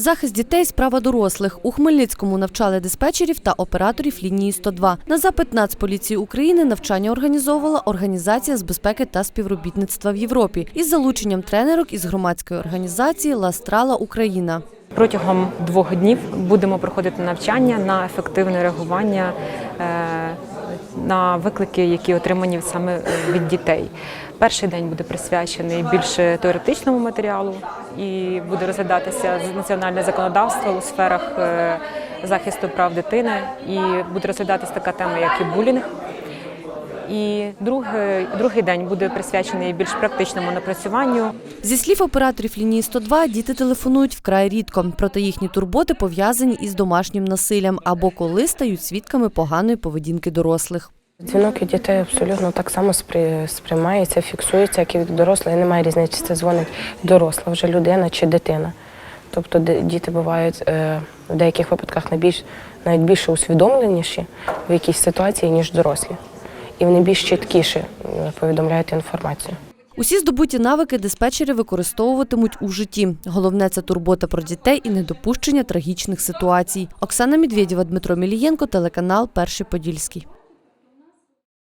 Захист дітей справа дорослих. У Хмельницькому навчали диспетчерів та операторів лінії 102. На запит Нацполіції України навчання організовувала Організація з безпеки та співробітництва в Європі із залученням тренерок із громадської організації Ластрала Україна. Протягом двох днів будемо проходити навчання на ефективне реагування е, на виклики, які отримані саме е, від дітей. Перший день буде присвячений більше теоретичному матеріалу і буде розглядатися національне законодавство у сферах е, захисту прав дитини. І буде розглядатися така тема, як і булінг. І другий, другий день буде присвячений більш практичному напрацюванню Зі слів операторів лінії 102, діти телефонують вкрай рідко, проте їхні турботи пов'язані із домашнім насиллям або коли стають свідками поганої поведінки дорослих. Дзвінок від дітей абсолютно так само сприймається, фіксується, як і від дорослих. Немає різниці, чи це дзвонить доросла вже людина чи дитина. Тобто діти бувають е, в деяких випадках найбільш, навіть більше усвідомленіші в якійсь ситуації, ніж дорослі. І вони більш чіткіше повідомляють інформацію. Усі здобуті навики диспетчери використовуватимуть у житті. Головне це турбота про дітей і недопущення трагічних ситуацій. Оксана Медведєва, Дмитро Мілієнко, телеканал Перший Подільський.